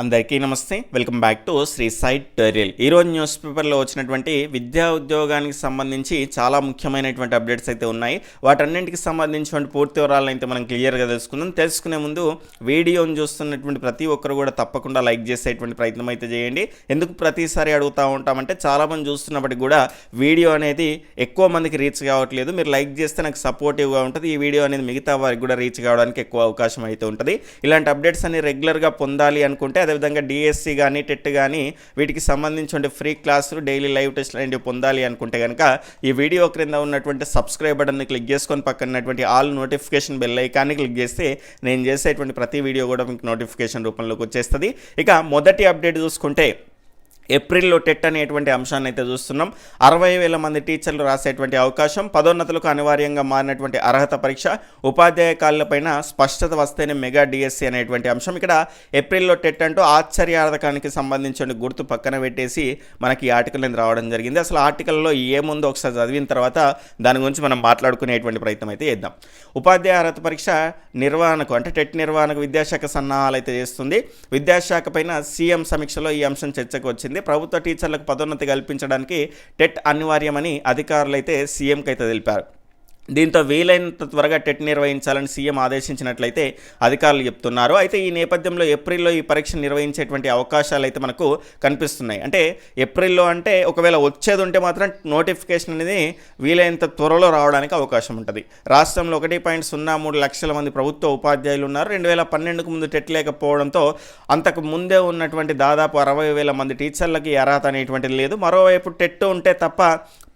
అందరికీ నమస్తే. Welcome back to Sri site tutorial ఈరోజు న్యూస్ పేపర్లో వచ్చినటువంటి విద్యా ఉద్యోగానికి సంబంధించి చాలా ముఖ్యమైనటువంటి అప్డేట్స్ అయితే ఉన్నాయి. వాటన్నింటికి సంబంధించినటువంటి పూర్తి వివరాలను అయితే మనం క్లియర్గా తెలుసుకుందాం. తెలుసుకునే ముందు వీడియోని చూస్తున్నటువంటి ప్రతి ఒక్కరు కూడా తప్పకుండా లైక్ చేసేటువంటి ప్రయత్నం అయితే చేయండి. ఎందుకు ప్రతిసారి అడుగుతూ ఉంటామంటే చాలామంది చూస్తున్నప్పటికి కూడా వీడియో అనేది ఎక్కువ మందికి రీచ్ కావట్లేదు. మీరు లైక్ చేస్తే నాకు సపోర్టివ్గా ఉంటుంది. ఈ వీడియో అనేది మిగతా వారికి కూడా రీచ్ కావడానికి ఎక్కువ అవకాశం అయితే ఉంటుంది. ఇలాంటి అప్డేట్స్ అన్ని రెగ్యులర్గా పొందాలి అనుకుంటే అదేవిధంగా డిఎస్సి కానీ టెట్ కానీ వీటికి సంబంధించిన ఫ్రీ క్లాసులు డైలీ లైవ్ టెస్ట్లు అనేవి పొందాలి అనుకుంటే కనుక ఈ వీడియో క్రింద ఉన్నటువంటి సబ్స్క్రైబ్ బటన్ని క్లిక్ చేసుకొని పక్కన ఉన్నటువంటి ఆల్ నోటిఫికేషన్ బెల్ ఐకాన్ని క్లిక్ చేస్తే నేను చేసేటువంటి ప్రతి వీడియో కూడా మీకు నోటిఫికేషన్ రూపంలోకి వచ్చేస్తుంది. ఇక మొదటి అప్డేట్ చూసుకుంటే ఏప్రిల్లో టెట్ అనేటువంటి అంశాన్ని అయితే చూస్తున్నాం. అరవై వేల మంది టీచర్లు రాసేటువంటి అవకాశం పదోన్నతులకు అనివార్యంగా మారినటువంటి అర్హత పరీక్ష ఉపాధ్యాయ కాళ్ళపైన స్పష్టత వస్తేనే మెగా డిఎస్సి అనేటువంటి అంశం. ఇక్కడ ఏప్రిల్లో టెట్ అంటూ ఆశ్చర్యార్థకానికి సంబంధించిన గుర్తు పక్కన పెట్టేసి మనకి ఈ ఆర్టికల్ అనేది రావడం జరిగింది. అసలు ఆర్టికల్లో ఏముందో ఒకసారి చదివిన తర్వాత దాని గురించి మనం మాట్లాడుకునేటువంటి ప్రయత్నం అయితే చేద్దాం. ఉపాధ్యాయ అర్హత పరీక్ష నిర్వహణకు అంటే టెట్ నిర్వహణకు విద్యాశాఖ సన్నాహాలు అయితే చేస్తుంది. విద్యాశాఖ పైన సీఎం సమీక్షలో ఈ అంశం చర్చకు వచ్చింది. ప్రభుత్వ టీచర్లకు పదోన్నతి కల్పించడానికి టెట్ అనివార్యమని అధికారులైతే సీఎంకి అయితే తెలిపారు. దీంతో వీలైనంత త్వరగా టెట్ నిర్వహించాలని సీఎం ఆదేశించినట్లయితే అధికారులు చెప్తున్నారు. అయితే ఈ నేపథ్యంలో ఏప్రిల్లో ఈ పరీక్ష నిర్వహించేటువంటి అవకాశాలు అయితే మనకు కనిపిస్తున్నాయి. అంటే ఏప్రిల్లో అంటే ఒకవేళ వచ్చేది ఉంటే మాత్రం నోటిఫికేషన్ అనేది వీలైనంత త్వరలో రావడానికి అవకాశం ఉంటుంది. రాష్ట్రంలో ఒకటి పాయింట్ సున్నా మూడు లక్షల మంది ప్రభుత్వ ఉపాధ్యాయులు ఉన్నారు. రెండు వేల పన్నెండుకు ముందు టెట్ లేకపోవడంతో అంతకు ముందే ఉన్నటువంటి దాదాపు అరవై వేల మంది టీచర్లకి అర్హత అనేటువంటిది లేదు. మరోవైపు టెట్ ఉంటే తప్ప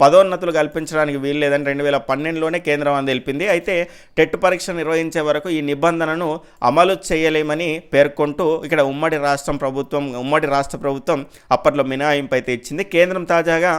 పదోన్నతులు కల్పించడానికి వీలు లేదని రెండు వేల పన్నెండులోనే కేంద్రం అని తెలిపింది. అయితే టెట్ పరీక్ష నిర్వహించే వరకు ఈ నిబంధనను అమలు చేయలేమని పేర్కొంటూ ఇక్కడ ఉమ్మడి రాష్ట్రం ప్రభుత్వం ఉమ్మడి రాష్ట్ర ప్రభుత్వం అప్పట్లో మినహాయింపు అయితే ఇచ్చింది. కేంద్రం తాజాగా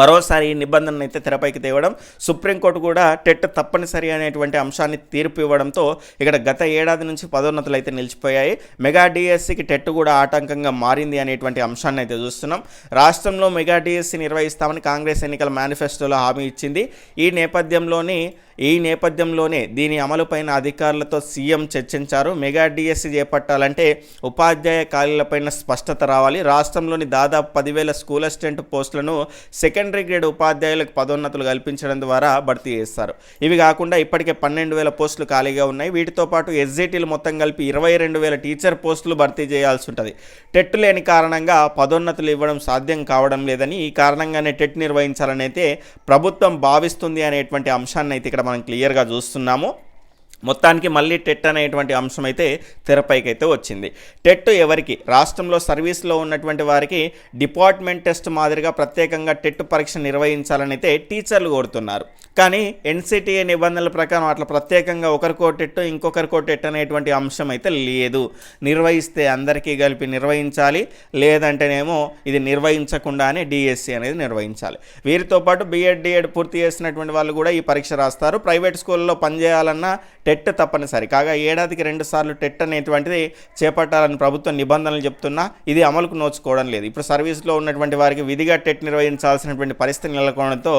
మరోసారి ఈ నిబంధనను అయితే తెరపైకి తేవడం సుప్రీంకోర్టు కూడా టెట్ తప్పనిసరి అనేటువంటి అంశాన్ని తీర్పు ఇవ్వడంతో ఇక్కడ గత ఏడాది నుంచి పదోన్నతులు అయితే నిలిచిపోయాయి. మెగా డిఎస్సికి టెట్ కూడా ఆటంకంగా మారింది అనేటువంటి అంశాన్ని అయితే చూస్తున్నాం. రాష్ట్రంలో మెగా డిఎస్సి నిర్వహిస్తామని కాంగ్రెస్ ఎన్నికల మేనిఫెస్టోలో హామీ ఇచ్చింది. ఈ నేపథ్యంలోని ఈ నేపథ్యంలోనే దీని అమలుపైన అధికారులతో సీఎం చర్చించారు. మెగా డిఎస్సి చేపట్టాలంటే ఉపాధ్యాయ ఖాళీలపైన స్పష్టత రావాలి. రాష్ట్రంలోని దాదాపు పదివేల స్కూల్ అసిస్టెంట్ పోస్టులను సెకండరీ గ్రేడ్ ఉపాధ్యాయులకు పదోన్నతులు కల్పించడం ద్వారా భర్తీ చేస్తారు. ఇవి కాకుండా ఇప్పటికే పన్నెండు వేల పోస్టులు ఖాళీగా ఉన్నాయి. వీటితో పాటు ఎస్జిటీలు మొత్తం కలిపి ఇరవై రెండు వేల టీచర్ పోస్టులు భర్తీ చేయాల్సి ఉంటుంది. టెట్ లేని కారణంగా పదోన్నతులు ఇవ్వడం సాధ్యం కావడం లేదని ఈ కారణంగానే టెట్ నిర్వహించాలని అయితే ప్రభుత్వం భావిస్తుంది అనేటువంటి అంశాన్ని అయితే ఇక్కడ మనం క్లియర్గా చూస్తున్నాము. మొత్తానికి మళ్ళీ టెట్ అనేటువంటి అంశం అయితే తెరపైకి అయితే వచ్చింది. టెట్ ఎవరికి? రాష్ట్రంలో సర్వీస్లో ఉన్నటువంటి వారికి డిపార్ట్మెంట్ టెస్ట్ మాదిరిగా ప్రత్యేకంగా టెట్ పరీక్ష నిర్వహించాలని అయితే టీచర్లు కోరుతున్నారు. కానీ ఎన్సిటిఏ నిబంధనల ప్రకారం అట్లా ప్రత్యేకంగా ఒకరికో టెట్ ఇంకొకరికో టెట్ అనేటువంటి అంశం అయితే లేదు. నిర్వహిస్తే అందరికీ కలిపి నిర్వహించాలి లేదంటేనేమో ఇది నిర్వహించకుండానే డిఎస్సి అనేది నిర్వహించాలి. వీరితో పాటు బీఎడ్ డిఎడ్ పూర్తి చేసినటువంటి వాళ్ళు కూడా ఈ పరీక్ష రాస్తారు. ప్రైవేట్ స్కూల్లో పనిచేయాలన్నా టెట్ తప్పనిసరి. కాగా ఏడాదికి రెండు సార్లు టెట్ అనేటువంటిది చేపట్టాలని ప్రభుత్వం నిబంధనలు చెప్తున్నా ఇది అమలుకు నోచుకోవడం లేదు. ఇప్పుడు సర్వీస్లో ఉన్నటువంటి వారికి విధిగా టెట్ నిర్వహించాల్సినటువంటి పరిస్థితి నెలకొనడంతో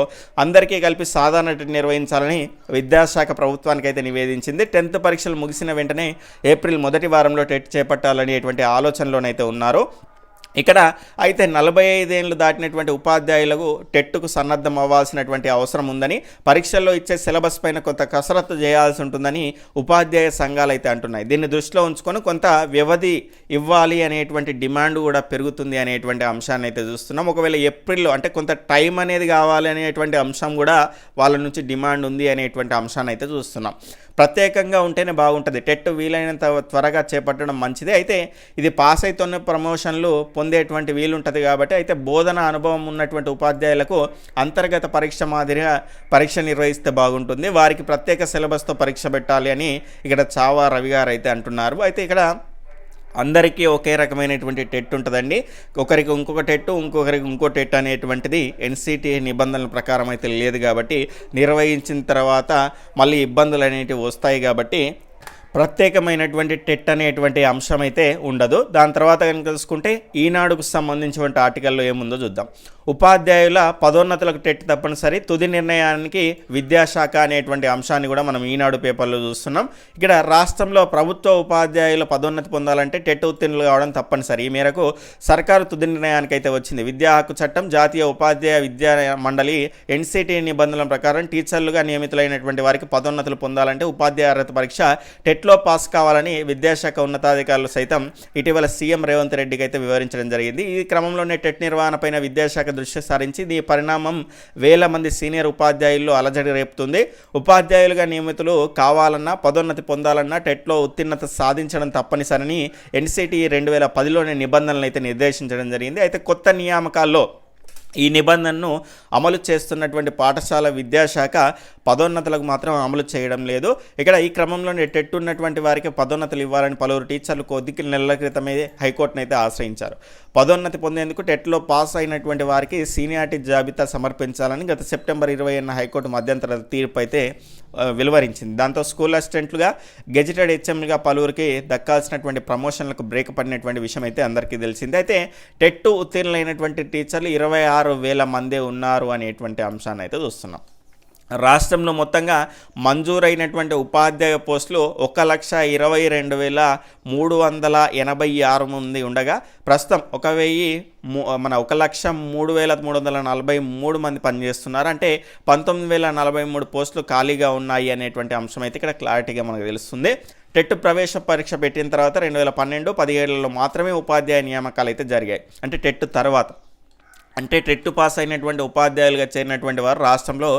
అందరికీ కలిపి సాధారణ టెట్ నిర్వహించాలని విద్యాశాఖ ప్రభుత్వానికి అయితే నివేదించింది. టెన్త్ పరీక్షలు ముగిసిన వెంటనే ఏప్రిల్ మొదటి వారంలో టెట్ చేపట్టాలనేటువంటి ఆలోచనలోనైతే ఉన్నారు. ఇక్కడ అయితే నలభై ఐదేళ్ళు దాటినటువంటి ఉపాధ్యాయులకు టెట్కు సన్నద్ధం అవ్వాల్సినటువంటి అవసరం ఉందని పరీక్షల్లో ఇచ్చే సిలబస్ పైన కొంత కసరత్తు చేయాల్సి ఉంటుందని ఉపాధ్యాయ సంఘాలు అయితే అంటున్నాయి. దీన్ని దృష్టిలో ఉంచుకొని కొంత వ్యవధి ఇవ్వాలి అనేటువంటి డిమాండ్ కూడా పెరుగుతుంది అనేటువంటి అంశాన్ని అయితే చూస్తున్నాం. ఒకవేళ ఏప్రిల్లో అంటే కొంత టైం అనేది కావాలి అనేటువంటి అంశం కూడా వాళ్ళ నుంచి డిమాండ్ ఉంది అనేటువంటి అంశాన్ని అయితే చూస్తున్నాం. ప్రత్యేకంగా ఉంటేనే బాగుంటుంది. టెట్ వీలైనంత త్వరగా చేపట్టడం మంచిది. అయితే ఇది పాస్ అవుతున్న ప్రమోషన్లు పొందేటువంటి వీలుంటుంది కాబట్టి అయితే బోధన అనుభవం ఉన్నటువంటి ఉపాధ్యాయులకు అంతర్గత పరీక్ష మాదిరిగా పరీక్ష నిర్వహిస్తే బాగుంటుంది. వారికి ప్రత్యేక సిలబస్తో పరీక్ష పెట్టాలి అని ఇక్కడ చావా రవి గారు అయితే అంటున్నారు. అయితే ఇక్కడ అందరికీ ఒకే రకమైనటువంటి టెట్ ఉంటుందండి. ఒకరికి ఇంకొక టెట్ ఇంకొకరికి ఇంకో టెట్ అనేటువంటిది ఎన్సిటిఏ నిబంధనల ప్రకారం అయితే లేదు కాబట్టి నిర్వహించిన తర్వాత మళ్ళీ ఇబ్బందులు అనేటివి వస్తాయి కాబట్టి ప్రత్యేకమైనటువంటి టెట్ అనేటువంటి అంశం అయితే ఉండదు. దాని తర్వాత కనుక చూసుకుంటే ఈనాడుకు సంబంధించినటువంటి ఆర్టికల్లో ఏముందో చూద్దాం. ఉపాధ్యాయుల పదోన్నతులకు టెట్ తప్పనిసరి తుది నిర్ణయానికి విద్యాశాఖ అనేటువంటి అంశాన్ని కూడా మనం ఈనాడు పేపర్లో చూస్తున్నాం. ఇక్కడ రాష్ట్రంలో ప్రభుత్వ ఉపాధ్యాయుల పదోన్నతి పొందాలంటే టెట్ ఉత్తీర్ణులు కావడం తప్పనిసరి. ఈ మేరకు సర్కారు తుది నిర్ణయానికి అయితే వచ్చింది. విద్యా హక్కు చట్టం జాతీయ ఉపాధ్యాయ విద్యా మండలి ఎన్సిటి నిబంధనల ప్రకారం టీచర్లుగా నియమితులైనటువంటి వారికి పదోన్నతులు పొందాలంటే ఉపాధ్యాయ అర్హత పరీక్ష టెట్ టెట్లో పాస్ కావాలని విద్యాశాఖ ఉన్నతాధికారులు సైతం ఇటీవల సీఎం రేవంత్ రెడ్డికి అయితే వివరించడం జరిగింది. ఈ క్రమంలోనే టెట్ నిర్వహణపైన విద్యాశాఖ దృష్టి సారించి దీని పరిణామం వేల మంది సీనియర్ ఉపాధ్యాయుల్లో అలజడి రేపుతుంది. ఉపాధ్యాయులుగా నియమితులు కావాలన్నా పదోన్నతి పొందాలన్నా టెట్లో ఉత్తీర్ణత సాధించడం తప్పనిసరని ఎన్సిటి రెండు వేల పదిలోని నిబంధనలు అయితే నిర్దేశించడం జరిగింది. అయితే కొత్త నియామకాల్లో ఈ నిబంధనను అమలు చేస్తున్నటువంటి పాఠశాల విద్యాశాఖ పదోన్నతులకు మాత్రం అమలు చేయడం లేదు. ఇక్కడ ఈ క్రమంలోనే టెట్ ఉన్నటువంటి వారికి పదోన్నతులు ఇవ్వాలని పలువురు టీచర్లు కొద్ది నెలల క్రితమే హైకోర్టును అయితే ఆశ్రయించారు. పదోన్నతి పొందేందుకు టెట్లో పాస్ అయినటువంటి వారికి సీనియారిటీ జాబితా సమర్పించాలని గత సెప్టెంబర్ ఇరవై ఎన్న హైకోర్టు మధ్యంతర తీర్పు అయితే వెలువరించింది. దాంతో స్కూల్ అసిస్టెంట్లుగా గెజిటెడ్ హెచ్ఎంలుగా పలువురికి దక్కాల్సినటువంటి ప్రమోషన్లకు బ్రేక్ పడినటువంటి విషయం అయితే అందరికీ తెలిసింది. అయితే టెట్ ఉత్తీర్ణులైనటువంటి టీచర్లు ఇరవై ఆరు వేల మందే ఉన్నారు అనేటువంటి అంశాన్ని అయితే చూస్తున్నాం. రాష్ట్రంలో మొత్తంగా మంజూరైనటువంటి ఉపాధ్యాయ పోస్టులు ఒక లక్ష ఇరవై రెండు వేల మూడు వందల ఎనభై ఆరు మంది ఉండగా ప్రస్తుతం ఒక వెయ్యి మన ఒక లక్ష మూడు వేల మూడు వందల నలభై మూడు మంది పనిచేస్తున్నారు. అంటే పంతొమ్మిది వేల నలభై మూడు పోస్టులు ఖాళీగా ఉన్నాయి అనేటువంటి అంశం అయితే ఇక్కడ క్లారిటీగా మనకు తెలుస్తుంది. టెట్ ప్రవేశ పరీక్ష పెట్టిన తర్వాత రెండు వేల పన్నెండు పదిహేడులో మాత్రమే ఉపాధ్యాయ నియామకాలు అయితే జరిగాయి. అంటే టెట్ తర్వాత. అంటే టెట్ పాస్ అయినటువంటి ఉపాధ్యాయులుగా చేరినటువంటి వారు రాష్ట్రంలో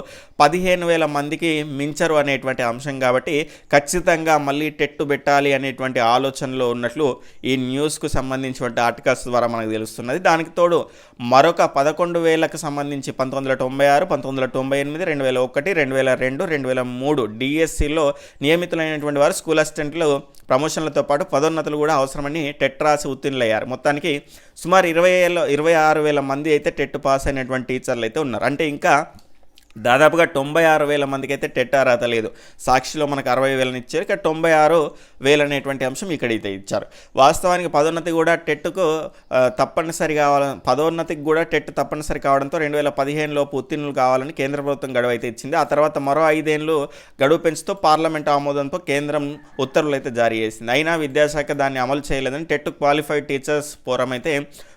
పదిహేను వేల మందికి మించరు అనేటువంటి అంశం కాబట్టి ఖచ్చితంగా మళ్ళీ టెట్ పెట్టాలి అనేటువంటి ఆలోచనలో ఉన్నట్లు ఈ న్యూస్కు సంబంధించినటువంటి ఆర్టికల్స్ ద్వారా మనకు తెలుస్తున్నది. దానికి తోడు మరొక పదకొండు వేలకు సంబంధించి పంతొమ్మిది వందల తొంభై ఆరు పంతొమ్మిది వందల తొంభై ఎనిమిది రెండు వేల ఒకటి రెండు వేల రెండు రెండు వేల మూడు డిఎస్సిలో నియమితులైనటువంటి వారు స్కూల్ అసిస్టెంట్లు ప్రమోషన్లతో పాటు పదోన్నతులు కూడా అవసరమని టెట్ రాసి ఉత్తీర్ణులయ్యారు. మొత్తానికి సుమారు ఇరవై ఏళ్ళ ఇరవై ఆరు వేల మంది అయితే టెట్ పాస్ అయినటువంటి టీచర్లు అయితే ఉన్నారు. అంటే ఇంకా దాదాపుగా తొంభై ఆరు వేల మందికి అయితే టెట్ అర్హత లేదు. సాక్షిలో మనకు అరవై వేలని ఇచ్చారు. ఇక్కడ తొంభై ఆరు వేలు అనేటువంటి అంశం ఇక్కడైతే ఇచ్చారు. వాస్తవానికి పదోన్నతి కూడా టెట్కు తప్పనిసరి కావాల పదోన్నతికి కూడా టెట్ తప్పనిసరి కావడంతో రెండు వేల పదిహేనులోపు ఉత్తీర్ణులు కావాలని కేంద్ర ప్రభుత్వం గడువు అయితే ఇచ్చింది. ఆ తర్వాత మరో ఐదేళ్ళు గడువు పెంచుతూ పార్లమెంట్ ఆమోదంతో కేంద్రం ఉత్తర్వులు అయితే జారీ చేసింది. అయినా విద్యాశాఖ దాన్ని అమలు చేయలేదని టెట్ క్వాలిఫైడ్ టీచర్స్ ఫోరం అయితే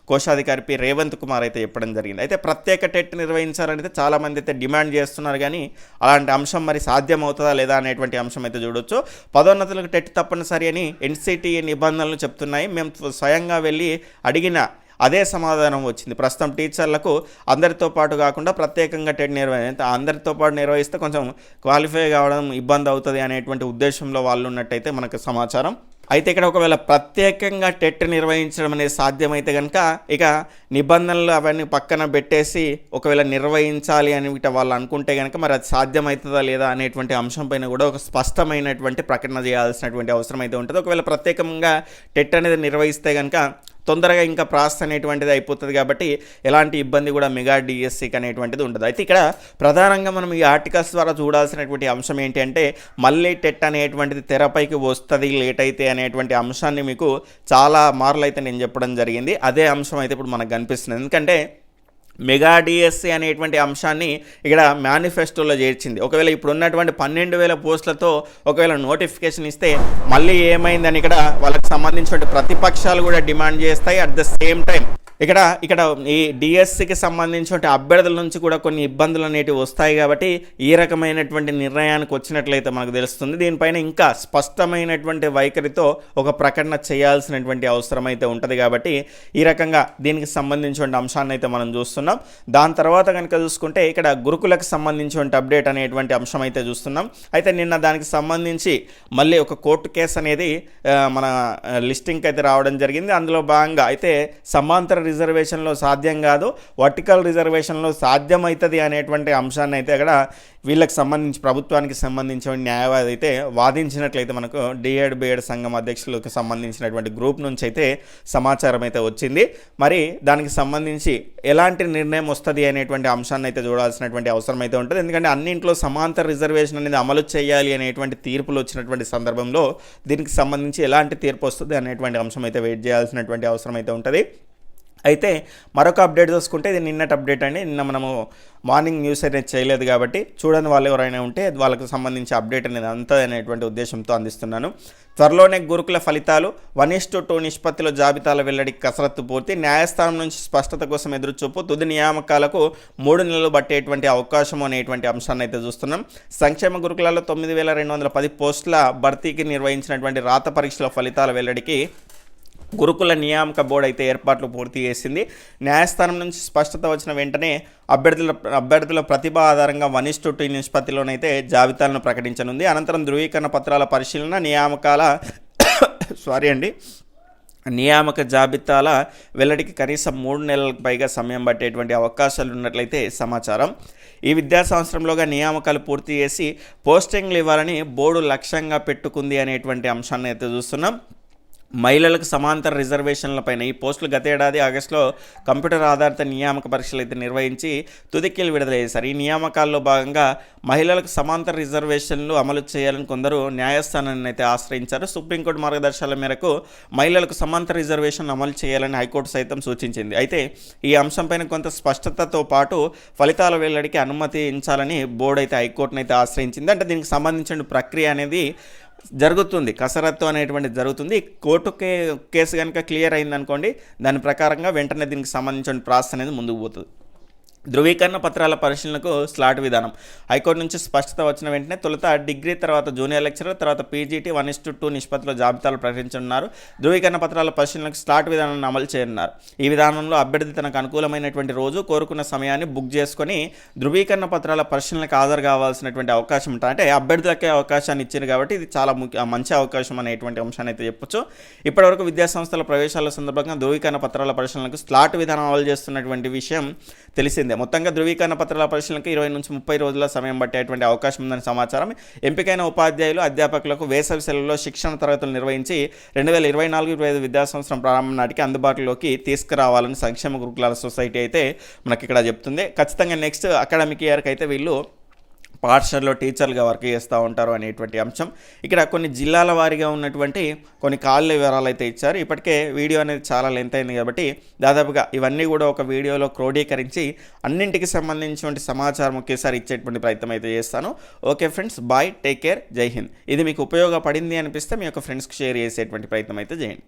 కోశాధికారి పి. రేవంత్ కుమార్ అయితే చెప్పడం జరిగింది. అయితే ప్రత్యేక టెట్ నిర్వహించాలని అయితే చాలామంది అయితే డిమాండ్ చేస్తున్నారు. కానీ అలాంటి అంశం మరి సాధ్యం అవుతుందా లేదా అనేటువంటి అంశం అయితే చూడొచ్చు. పదోన్నతులకు టెట్ తప్పనిసరి అని ఎన్సిటి నిబంధనలు చెప్తున్నాయి. మేము స్వయంగా వెళ్ళి అడిగిన అదే సమాధానం వచ్చింది. ప్రస్తుతం టీచర్లకు అందరితో పాటు కాకుండా ప్రత్యేకంగా టెట్ నిర్వహించ అందరితో పాటు నిర్వహిస్తే కొంచెం క్వాలిఫై కావడం ఇబ్బంది అవుతుంది అనేటువంటి ఉద్దేశంలో వాళ్ళు ఉన్నట్టయితే మనకు సమాచారం అయితే ఇక్కడ ఒకవేళ ప్రత్యేకంగా టెట్ నిర్వహించడం అనేది సాధ్యమైతే కనుక ఇక నిబంధనలు అవన్నీ పక్కన పెట్టేసి ఒకవేళ నిర్వహించాలి అని వాళ్ళు అనుకుంటే కనుక మరి అది సాధ్యమవుతుందా లేదా అనేటువంటి అంశం పైన కూడా ఒక స్పష్టమైనటువంటి ప్రకటన చేయాల్సినటువంటి అవసరం అయితే ఉంటుంది. ఒకవేళ ప్రత్యేకంగా టెట్ అనేది నిర్వహిస్తే కనుక తొందరగా ఇంకా ప్రాసెస్ అనేటువంటిది అయిపోతుంది కాబట్టి ఎలాంటి ఇబ్బంది కూడా మెగా డిఎస్సికి అనేటువంటిది ఉండదు. అయితే ఇక్కడ ప్రధానంగా మనం ఈ ఆర్టికల్స్ ద్వారా చూడాల్సినటువంటి అంశం ఏంటి అంటే మళ్ళీ టెట్ అనేటువంటిది తెరపైకి వస్తుంది లేట్ అయితే అనేటువంటి అంశాన్ని మీకు చాలా మార్లు అయితే నేను చెప్పడం జరిగింది. అదే అంశం అయితే ఇప్పుడు మనకు కనిపిస్తుంది. ఎందుకంటే మెగా డిఎస్సి అనేటువంటి అంశాన్ని ఇక్కడ మేనిఫెస్టోలో చేర్చింది. ఒకవేళ ఇప్పుడు ఉన్నటువంటి పన్నెండు వేల పోస్టులతో ఒకవేళ నోటిఫికేషన్ ఇస్తే మళ్ళీ ఏమైందని ఇక్కడ వాళ్ళకి సంబంధించిన ప్రతిపక్షాలు కూడా డిమాండ్ చేస్తాయి. అట్ ద సేమ్ టైం ఇక్కడ ఇక్కడ ఈ డిఎస్సికి సంబంధించిన అభ్యర్థుల నుంచి కూడా కొన్ని ఇబ్బందులు అనేటివి వస్తాయి కాబట్టి ఈ రకమైనటువంటి నిర్ణయానికి వచ్చినట్లయితే మనకు తెలుస్తుంది. దీనిపైన ఇంకా స్పష్టమైనటువంటి వైఖరితో ఒక ప్రకటన చేయాల్సినటువంటి అవసరం అయితే ఉంటుంది కాబట్టి ఈ రకంగా దీనికి సంబంధించిన అంశాన్ని అయితే మనం చూస్తున్నాం. దాని తర్వాత కనుక చూసుకుంటే ఇక్కడ గురుకులకు సంబంధించిన అప్డేట్ అనేటువంటి అంశం అయితే చూస్తున్నాం. అయితే నిన్న దానికి సంబంధించి మళ్ళీ ఒక కోర్టు కేసు అనేది మన లిస్టింగ్కి అయితే రావడం జరిగింది. అందులో భాగంగా అయితే సమాంతర రిజర్వేషన్లో సాధ్యం కాదు. వర్టికల్ రిజర్వేషన్లో సాధ్యమవుతుంది అనేటువంటి అంశాన్ని అయితే అక్కడ వీళ్ళకి సంబంధించి ప్రభుత్వానికి సంబంధించిన న్యాయవాది అయితే వాదించినట్లయితే మనకు డిఎడ్ బిఎడ్ సంఘం అధ్యక్షులకు సంబంధించినటువంటి గ్రూప్ నుంచి అయితే సమాచారం అయితే వచ్చింది. మరి దానికి సంబంధించి ఎలాంటి నిర్ణయం వస్తుంది అనేటువంటి అంశాన్ని అయితే చూడాల్సినటువంటి అవసరం అయితే ఉంటుంది. ఎందుకంటే అన్నింట్లో సమాంతర రిజర్వేషన్ అనేది అమలు చేయాలి అనేటువంటి తీర్పులు వచ్చినటువంటి సందర్భంలో దీనికి సంబంధించి ఎలాంటి తీర్పు వస్తుంది అనేటువంటి అంశం అయితే వెయిట్ చేయాల్సినటువంటి అవసరం అయితే ఉంటుంది. అయితే మరొక అప్డేట్ చూసుకుంటే ఇది నిన్నటి అప్డేట్ అండి. నిన్న మనము మార్నింగ్ న్యూస్ అనేది చేయలేదు కాబట్టి చూడని వాళ్ళు ఎవరైనా ఉంటే వాళ్ళకు సంబంధించి అప్డేట్ అనేది అంతా అనేటువంటి ఉద్దేశంతో అందిస్తున్నాను. త్వరలోనే గురుకుల ఫలితాలు వన్ ఇస్ టు టూ నిష్పత్తిలో జాబితాల వెల్లడి కసరత్తు పూర్తి న్యాయస్థానం నుంచి స్పష్టత కోసం ఎదురుచూపు తుది నియామకాలకు మూడు నెలలు పట్టేటువంటి అవకాశం అనేటువంటి అంశాన్ని అయితే చూస్తున్నాం. సంక్షేమ గురుకులాల్లో తొమ్మిది వేల రెండు వందల పది పోస్టుల భర్తీకి నిర్వహించినటువంటి రాత పరీక్షల ఫలితాల వెల్లడికి గురుకుల నియామక బోర్డు అయితే ఏర్పాట్లు పూర్తి చేసింది. న్యాయస్థానం నుంచి స్పష్టత వచ్చిన వెంటనే అభ్యర్థుల అభ్యర్థుల ప్రతిభ ఆధారంగా వన్ ఇస్ టు టూ నిష్పత్తిలోనైతే జాబితాలను ప్రకటించనుంది. అనంతరం ధృవీకరణ పత్రాల పరిశీలన నియామకాల సారీ అండి నియామక జాబితాల వెల్లడికి కనీసం మూడు నెలలకు పైగా సమయం పట్టేటువంటి అవకాశాలు ఉన్నట్లయితే సమాచారం. ఈ విద్యా సంవత్సరంలోగా నియామకాలు పూర్తి చేసి పోస్టింగ్లు ఇవ్వాలని బోర్డు లక్ష్యంగా పెట్టుకుంది అనేటువంటి అంశాన్ని అయితే చూస్తున్నాం. మహిళలకు సమాంతర రిజర్వేషన్లపైన ఈ పోస్టులు గత ఏడాది ఆగస్టులో కంప్యూటర్ ఆధారిత నియామక పరీక్షలు అయితే నిర్వహించి తుదికీలు విడుదల చేశారు. ఈ నియామకాల్లో భాగంగా మహిళలకు సమాంతర రిజర్వేషన్లు అమలు చేయాలని కొందరు న్యాయస్థానాన్ని అయితే ఆశ్రయించారు. సుప్రీంకోర్టు మార్గదర్శకాల మేరకు మహిళలకు సమాంతర రిజర్వేషన్ అమలు చేయాలని హైకోర్టు సైతం సూచించింది. అయితే ఈ అంశంపైన కొంత స్పష్టతతో పాటు ఫలితాల వెల్లడికి అనుమతించాలని బోర్డు అయితే హైకోర్టును అయితే ఆశ్రయించింది. అంటే దీనికి సంబంధించిన ప్రక్రియ అనేది జరుగుతుంది. కసరత్తు అనేటువంటి జరుగుతుంది. కోర్టు కే కేసు కనుక క్లియర్ అయిందనుకోండి దాని ప్రకారంగా వెంటనే దీనికి సంబంధించిన ప్రాసెస్ అనేది ముందుకు పోతుంది. ధృవీకరణ పత్రాల పరిశీలనకు స్లాట్ విధానం. హైకోర్టు నుంచి స్పష్టత వచ్చిన వెంటనే తొలుత డిగ్రీ తర్వాత జూనియర్ లెక్చరర్ తర్వాత PGT one is to two నిష్పత్తిలో జాబితాలు ప్రకటించనున్నారు. ధృవీకరణ పత్రాల పరిశీలనకు స్లాట్ విధానాన్ని అమలు చేయనున్నారు. ఈ విధానంలో అభ్యర్థి తనకు అనుకూలమైనటువంటి రోజు కోరుకున్న సమయాన్ని బుక్ చేసుకొని ధృవీకరణ పత్రాల పరిశీలనకు హాజరు కావాల్సినటువంటి అవకాశం ఉంటుంది. అంటే అభ్యర్థులకే అవకాశాన్ని ఇచ్చారు కాబట్టి ఇది చాలా ముఖ్య మంచి అవకాశం అనేటువంటి అంశాన్ని అయితే చెప్పొచ్చు. ఇప్పటివరకు విద్యాసంస్థల ప్రవేశాల సందర్భంగా ధృవీకరణ పత్రాల పరిశీలనకు స్లాట్ విధానం అమలు చేస్తున్నటువంటి విషయం తెలిసిందే. మొత్తంగా ధృవీకరణ పత్రాల పరిశీలనకు ఇరవై నుంచి ముప్పై రోజుల సమయం పట్టేటువంటి అవకాశం ఉందని సమాచారం. ఎంపికైన ఉపాధ్యాయులు అధ్యాపకులకు వేసవి సెలవులో శిక్షణ తరగతులు నిర్వహించి రెండు వేల ఇరవై నాలుగు ఇరవై ఐదు విద్యా సంవత్సరం ప్రారంభం నాటికి అందుబాటులోకి తీసుకురావాలని సంక్షేమ గురుకులాల సొసైటీ అయితే మనకి ఇక్కడ చెప్తుంది. ఖచ్చితంగా నెక్స్ట్ అకాడమిక్ ఇయర్కి అయితే వీళ్ళు పాఠశాలలో టీచర్లుగా వర్క్ చేస్తూ ఉంటారు అనేటువంటి అంశం. ఇక్కడ కొన్ని జిల్లాల వారీగా ఉన్నటువంటి కొన్ని కాళ్ళ వివరాలు అయితే ఇచ్చారు. ఇప్పటికే వీడియో అనేది చాలా లెంత్ అయింది కాబట్టి దాదాపుగా ఇవన్నీ కూడా ఒక వీడియోలో క్రోడీకరించి అన్నింటికి సంబంధించినటువంటి సమాచారం ఒకేసారి ఇచ్చేటువంటి ప్రయత్నం అయితే చేస్తాను. Okay friends bye take care జై హింద్. ఇది మీకు ఉపయోగపడింది అనిపిస్తే మీ యొక్క ఫ్రెండ్స్కి షేర్ చేసేటువంటి ప్రయత్నం అయితే చేయండి.